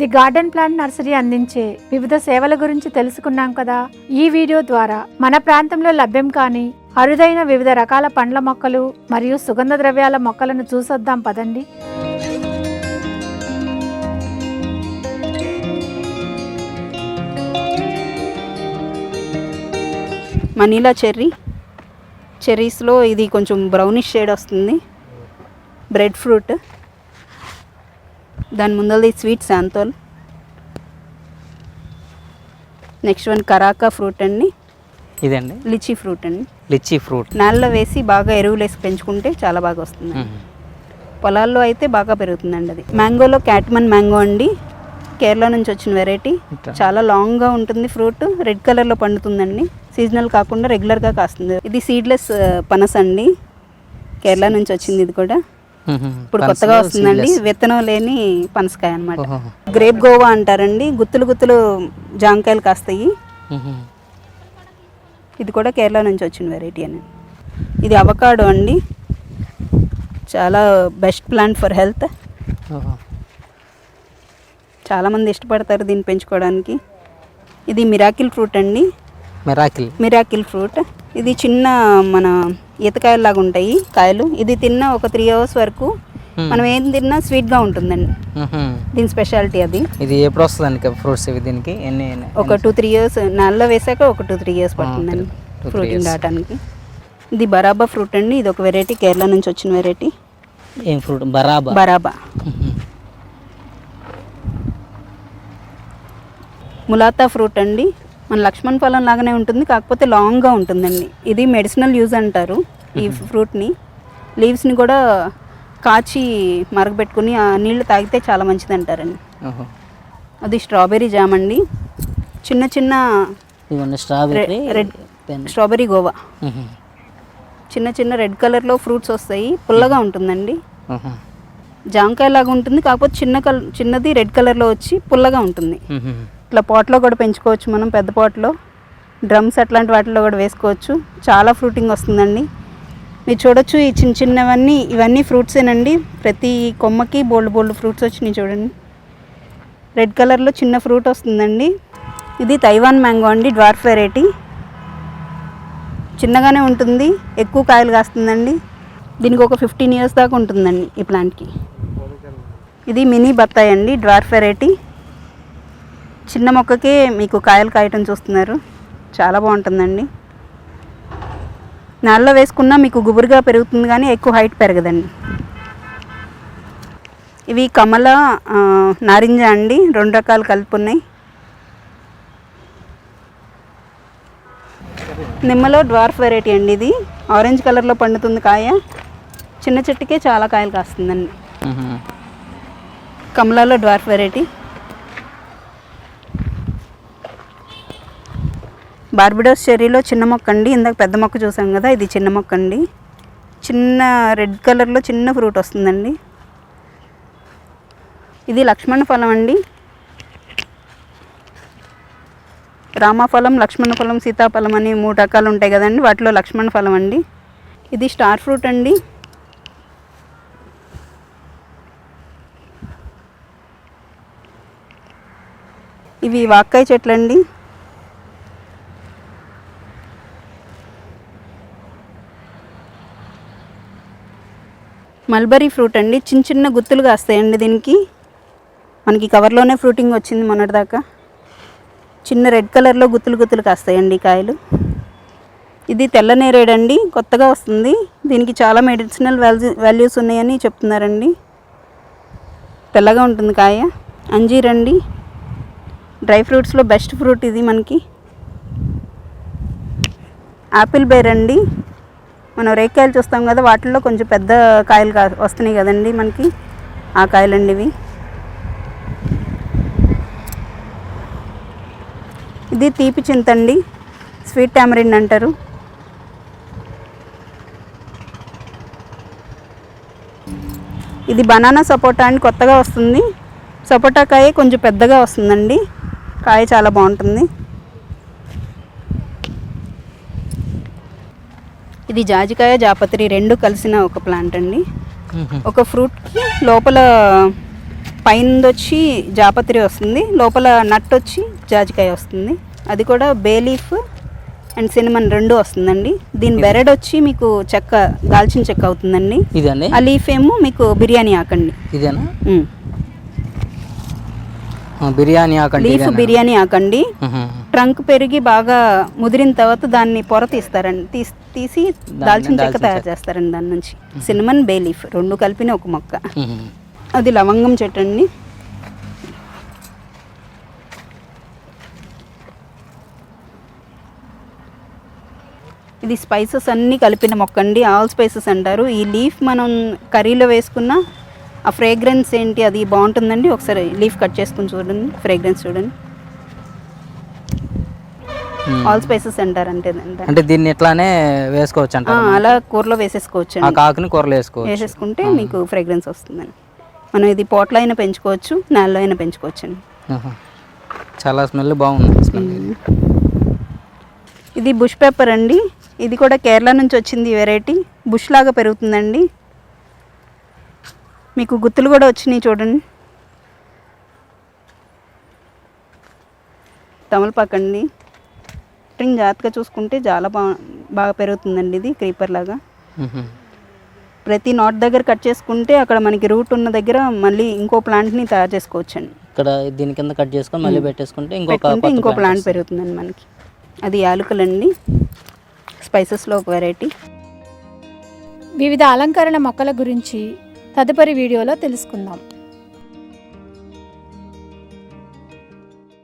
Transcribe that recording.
The garden plant nursery అందించే వివిధ సేవల గురించి తెలుసుకున్నాం కదా. ఈ వీడియో ద్వారా మన ప్రాంతంలో లభ్యం కాని అరుదైన వివిధ రకాల పండ్ల మొక్కలు మరియు సుగంధ ద్రవ్యాల మొక్కలను చూసొద్దాం పదండి. మనీలా చెర్రీ చెర్రీస్లో ఇది కొంచెం బ్రౌనిష్ షేడ్ వస్తుంది. బ్రెడ్ ఫ్రూట్ దాని ముందరది sweet santol next one కరాకా fruit అండి. ఇదండి. లిచీ ఫ్రూట్ అండి. Lychee fruit. నేలలో వేసి బాగా ఎరువులు వేసి పెంచుకుంటే చాలా బాగా వస్తుంది. పొలాల్లో అయితే బాగా పెరుగుతుందండి అది. మ్యాంగోలో క్యాట్మన్ మ్యాంగో అండి. కేరళ నుంచి వచ్చిన వెరైటీ? చాలా లాంగ్గా ఉంటుంది ఫ్రూట్. రెడ్ కలర్లో పండుతుందండి. సీజనల్ కాకుండా రెగ్యులర్గా కాస్తుంది. ఇది సీడ్లెస్ పనస అండి. కేరళ నుంచి వచ్చింది ఇది కూడా. ఇప్పుడు కొత్తగా వస్తుందండి విత్తనం లేని పనసకాయ అనమాట గ్రేప్ గోవా అంటారండి. గుత్తులు గుత్తులు జాంకాయలు కాస్తాయి. ఇది కూడా కేరళ నుంచి వచ్చిన వెరైటీ అని. ఇది అవకాడో అండి. చాలా బెస్ట్ ప్లాంట్ ఫర్ హెల్త్ చాలామంది ఇష్టపడతారు దీన్ని పెంచుకోవడానికి. ఇది మిరాకిల్ ఫ్రూట్ అండి. మెరాకిల్ మిరాకిల్ ఫ్రూట్ ఇది చిన్న మన ఈతకాయలాగా ఉంటాయి కాయలు. ఇది తిన్న ఒక త్రీ అవర్స్ వరకు మనం ఏం తిన్నా స్వీట్గా ఉంటుందండి. దీని స్పెషాలిటీ అది. ఇది ఎప్పుడు వస్తుందండి ఫ్రూట్స్ ఇవి దీనికి? ఎన్ని ఒక టూ త్రీ ఇయర్స్ నెలలో వేసాక ఒక టూ త్రీ ఇయర్స్ పడుతుందండి ఫ్రూటింగ్. రావడానికి ఇది బరాబా ఫ్రూట్ అండి. ఇది ఒక వెరైటీ కేరళ నుంచి వచ్చిన వెరైటీ ఏం ఫ్రూట్ బరాబా? బరాబా. ములాతా ఫ్రూట్ అండి. మన లక్ష్మణ్ ఫలం లాగానే ఉంటుంది కాకపోతే లాంగ్గా ఉంటుందండి. ఇది మెడిసినల్ యూజ్ అంటారు ఈ ఫ్రూట్ని లీవ్స్ని కూడా కాచి మరగబెట్టుకుని ఆ నీళ్ళు తాగితే చాలా మంచిది అంటారండి. అది స్ట్రాబెర్రీ జామ్ అండి. చిన్న చిన్న ఇవన్నీ స్ట్రాబెర్రీ రెడ్ స్ట్రాబెర్రీ గోవా. చిన్న చిన్న రెడ్ కలర్లో ఫ్రూట్స్ వస్తాయి పుల్లగా ఉంటుందండి. జాంకాయ లాగా ఉంటుంది కాకపోతే చిన్న కల్ చిన్నది రెడ్ కలర్లో వచ్చి పుల్లగా ఉంటుంది. ఇట్లా పాట్లో కూడా పెంచుకోవచ్చు మనం పెద్ద పాట్లో. డ్రమ్స్ అట్లాంటి వాటిలో కూడా వేసుకోవచ్చు. చాలా ఫ్రూటింగ్ వస్తుందండి. మీరు చూడొచ్చు ఈ చిన్న చిన్నవన్నీ ఇవన్నీ ఫ్రూట్సేనండి. ప్రతి కొమ్మకి బోల్డ్ బోల్డ్ ఫ్రూట్స్ వచ్చినాయి చూడండి. రెడ్ కలర్లో చిన్న ఫ్రూట్ వస్తుందండి. ఇది తైవాన్ మ్యాంగో అండి డ్వార్ఫ్ వెరైటీ. చిన్నగానే ఉంటుంది ఎక్కువ కాయలు కాస్తుందండి. దీనికి ఒక ఫిఫ్టీన్ ఇయర్స్ దాకా ఉంటుందండి ఈ ప్లాంట్కి. ఇది మినీ బత్తాయి అండి డ్వార్ఫ్ వెరైటీ. చిన్న మొక్కకే మీకు కాయలు కాయటం చూస్తున్నారు. చాలా బాగుంటుందండి. నేలలో వేసుకున్నా మీకు గుబురుగా పెరుగుతుంది కానీ ఎక్కువ హైట్ పెరగదండి. ఇవి కమల నారింజ అండి. రెండు రకాలు కలిపి ఉన్నాయి నిమ్మలో డ్వార్ఫ్ వెరైటీ అండి ఇది. ఆరెంజ్ కలర్లో పండుతుంది కాయ. చిన్న చెట్టుకే చాలా కాయలు కాస్తుందండి. కమలాలో డ్వార్ఫ్ వెరైటీ. బార్బిడోస్ చెర్రీలో చిన్న మొక్క అండి ఇందాక పెద్ద మొక్క చూసాం కదా ఇది చిన్న మొక్క అండి చిన్న రెడ్ కలర్లో చిన్న ఫ్రూట్ వస్తుందండి. ఇది లక్ష్మణ ఫలం అండి. రామఫలం లక్ష్మణ ఫలం సీతాఫలం అని మూడు రకాలు ఉంటాయి కదండి. వాటిలో లక్ష్మణ ఫలం అండి. ఇది స్టార్ ఫ్రూట్ అండి. ఇవి వాక్కాయ చెట్లండి. మల్బరీ ఫ్రూట్ అండి. చిన్న చిన్న గుత్తులు కాస్తాయండి దీనికి. మనకి కవర్లోనే ఫ్రూటింగ్ వచ్చింది మొన్నటిదాకా. చిన్న రెడ్ కలర్లో గుత్తులు గుత్తులు కాస్తాయండి కాయలు. ఇది తెల్ల నేరేడండి కొత్తగా వస్తుంది. దీనికి చాలా మెడిసినల్ వాల్యూ వాల్యూస్ ఉన్నాయని చెప్తున్నారండి. తెల్లగా ఉంటుంది కాయ. అంజీర్ అండి. డ్రై ఫ్రూట్స్లో బెస్ట్ ఫ్రూట్ ఇది మనకి. యాపిల్ బేర్ అండి. మనం రేక్కాయలు చూస్తాం కదా వాటిల్లో కొంచెం పెద్ద కాయలు కా వస్తున్నాయి కదండి మనకి ఆ కాయలండి ఇవి. ఇది తీపి చింతండి స్వీట్ టామరిన్ అంటారు. ఇది బనానా సపోటా అని కొత్తగా వస్తుంది. సపోటా కాయ కొంచెం పెద్దగా వస్తుందండి కాయ చాలా బాగుంటుంది. ఇది జాజికాయ జాపత్రి రెండు కలిసిన ఒక ప్లాంట్ అండి. ఒక ఫ్రూట్కి లోపల పైన వచ్చి జాపత్రి వస్తుంది లోపల నట్ వచ్చి జాజికాయ వస్తుంది. అది కూడా బే లీఫ్ అండ్ సినిమన్ రెండు వస్తుందండి. దీని బెరడ్ వచ్చి మీకు చెక్క దాల్చిన చెక్క అవుతుందండి. ఆ లీఫ్ ఏమో మీకు బిర్యానీ ఆకండి. ఇదేనా? బిర్యానీ ఆకండి లీఫ్ బిర్యానీ ఆకండి. ట్రంక్ పెరిగి బాగా ముదిరిన తర్వాత దాన్ని పొర తీస్తారండి. తీస్- దాల్చిన చెక్క తయారు చేస్తారండి దాని నుంచి. సినిమన్ బే లీఫ్ రెండు కలిపిన ఒక మొక్క. అది లవంగం చెట్టు అండి ఇది స్పైసెస్ అన్నీ కలిపిన మొక్క అండి ఆల్ స్పైసెస్ అంటారు. ఈ లీఫ్ మనం కర్రీలో వేసుకున్న ఆ ఫ్రేగ్రెన్స్ ఏంటి అది బాగుంటుందండి? ఒకసారి లీఫ్ కట్ చేసుకుని చూడండి. ఫ్రేగ్రెన్స్ చూడండి. ఆల్ స్పైసెస్ అంటారు అంటే. అంటే దీన్ని ఇట్లానే వేసుకోవచ్చు ఆ, అంటారు అలా కూరలో వేసేసుకోవచ్చు ఆ కాకుని కూరలో వేసుకోవచ్చు. వేసేసుకుంటే మీకు ఫ్రేగ్రెన్స్ వస్తుందండి. మనం ఇది పోట్లో అయినా పెంచుకోవచ్చు నేలలో అయినా పెంచుకోవచ్చు అండి. చాలా స్మెల్ బాగుంది స్మెల్ ఇది. బుష్ పెప్పర్ అండి. ఇది కూడా కేరళ నుంచి వచ్చింది వెరైటీ. బుష్ లాగా పెరుగుతుందండి. మీకు గుత్తులు కూడా వచ్చినాయి చూడండి. తమలపాకు అండి స్ప్రింగ్ జాగ్రత్తగా చూసుకుంటే చాలా బాగా బాగా పెరుగుతుందండి ఇది క్రీపర్ లాగా. ప్రతి నాట్ దగ్గర కట్ చేసుకుంటే అక్కడ మనకి రూట్ ఉన్న దగ్గర మళ్ళీ ఇంకో ప్లాంట్ని తయారు చేసుకోవచ్చండి. ఇక్కడ దీని కింద కట్ చేసుకొని మళ్ళీ పెట్టేసుకుంటే ఇంకొక ఇంకో plant ప్లాంట్. పెరుగుతుందండి మనకి. అది యాలకులండి. స్పైసెస్లో ఒక వెరైటీ వివిధ అలంకరణ మొక్కల గురించి తదుపరి వీడియోలో తెలుసుకుందాం.